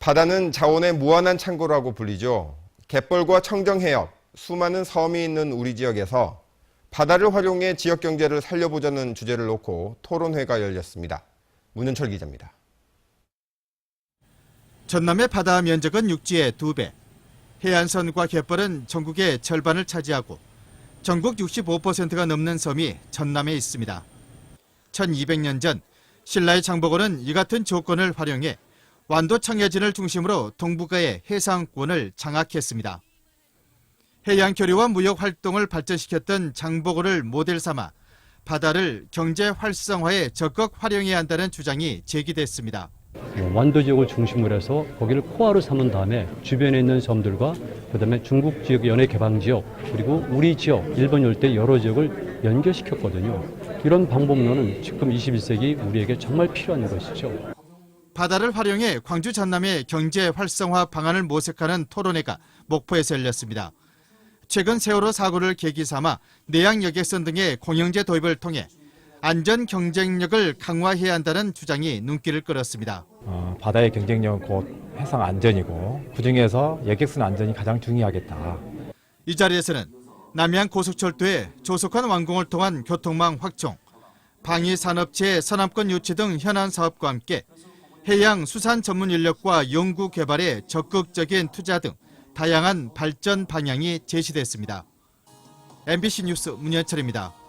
바다는 자원의 무한한 창고라고 불리죠. 갯벌과 청정해역, 수많은 섬이 있는 우리 지역에서 바다를 활용해 지역 경제를 살려보자는 주제를 놓고 토론회가 열렸습니다. 문현철 기자입니다. 전남의 바다 면적은 육지의 두 배. 해안선과 갯벌은 전국의 절반을 차지하고 전국 65%가 넘는 섬이 전남에 있습니다. 1200년 전 신라의 장보고는 이 같은 조건을 활용해 완도 청해진을 중심으로 동북아의 해상권을 장악했습니다. 해양 교류와 무역 활동을 발전시켰던 장보고를 모델 삼아 바다를 경제 활성화에 적극 활용해야 한다는 주장이 제기됐습니다. 뭐 완도 지역을 중심으로 해서 거기를 코어로 삼은 다음에 주변에 있는 섬들과 그다음에 중국 지역 연해 개방 지역 그리고 우리 지역 일본 열대 여러 지역을 연결시켰거든요. 이런 방법론은 지금 21세기 우리에게 정말 필요한 것이죠. 바다를 활용해 광주 전남의 경제 활성화 방안을 모색하는 토론회가 목포에서 열렸습니다. 최근 세월호 사고를 계기 삼아 내양 여객선 등의 공영제 도입을 통해 안전 경쟁력을 강화해야 한다는 주장이 눈길을 끌었습니다. 어, 바다의 경쟁력은 곧 해상 안전이고 그중에서 여객선 안전이 가장 중요하겠다. 이 자리에서는 남해안 고속철도의 조속한 완공을 통한 교통망 확충, 방위 산업체의 선암권 유치 등 현안 사업과 함께 해양 수산 전문 인력과 연구 개발에 적극적인 투자 등 다양한 발전 방향이 제시됐습니다. MBC 뉴스 문현철입니다.